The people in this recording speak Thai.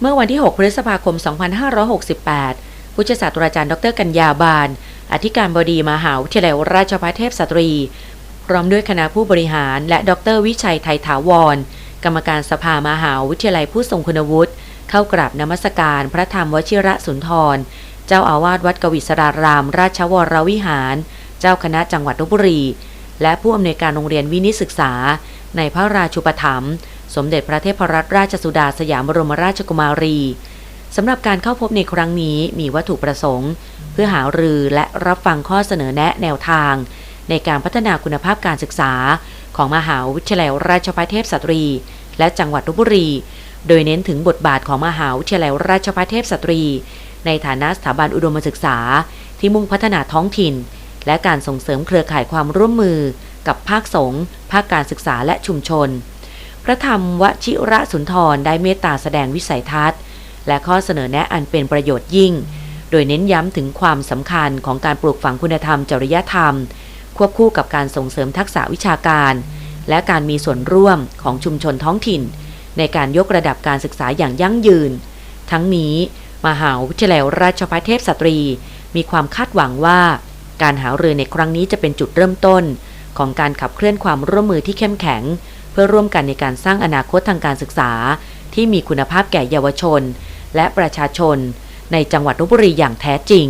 เมื่อวันที่ 6 พฤษภาคม 2568 ผู้ช่วยศาสตราจารย์ดรกัญญาบาล อธิการบดีมหาวิทยาลัยราชภัฏเทพสตรี พร้อมด้วยคณะผู้บริหาร และดรวิชัยไทยถาวร กรรมการสภามหาวิทยาลัยผู้ทรงคุณวุฒิ เข้ากราบนมัสการพระธรรมวชิระสุนทร เจ้าอาวาสวัดกวิศราราม ราชวรวิหาร เจ้าคณะจังหวัดลบบุรี และผู้อำนวยการโรงเรียนวินิศึกษา ในพระราชูปถัมภ์ สมเด็จพระเทพรัตนราชสุดาสยามบรมราชกุมารีสำหรับการเข้าพบในครั้งนี้มีวัตถุประสงค์ เพื่อหารือและรับฟังข้อเสนอแนะแนวทาง ในการพัฒนาคุณภาพการศึกษา ของมหาวิทยาลัยราชภัฏเทพสตรี และจังหวัดลบบุรี โดยเน้นถึงบทบาทของมหาวิทยาลัยราชภัฏเทพสตรี ในฐานะสถาบันอุดมศึกษา ที่มุ่งพัฒนาท้องถิ่น และการส่งเสริมเครือข่ายความร่วมมือ กับภาคสงฆ์ภาคการศึกษาและชุมชน พระธรรมวชิระสุนทรได้เมตตาแสดงวิสัยทัศน์ และข้อเสนอแนะอันเป็นประโยชน์ยิ่ง โดยเน้นย้ำถึงความสำคัญของการปลูกฝังคุณธรรมจริยธรรม ควบคู่กับการส่งเสริมทักษะวิชาการ และการมีส่วนร่วมของชุมชนท้องถิ่น ในการยกระดับการศึกษาอย่างยั่งยืน ทั้งนี้มหาวิทยาลัยราชภัฏเทพสตรี มีความคาดหวังว่า การหารือในครั้งนี้จะเป็นจุดเริ่มต้น ของการขับเคลื่อนความร่วมมือที่เข้มแข็ง พื่อร่วมกันในการสร้างอนาคตทางการศึกษา ที่มีคุณภาพแก่เยาวชน และประชาชน ในจังหวัดลบบุรีอย่างแท้จริง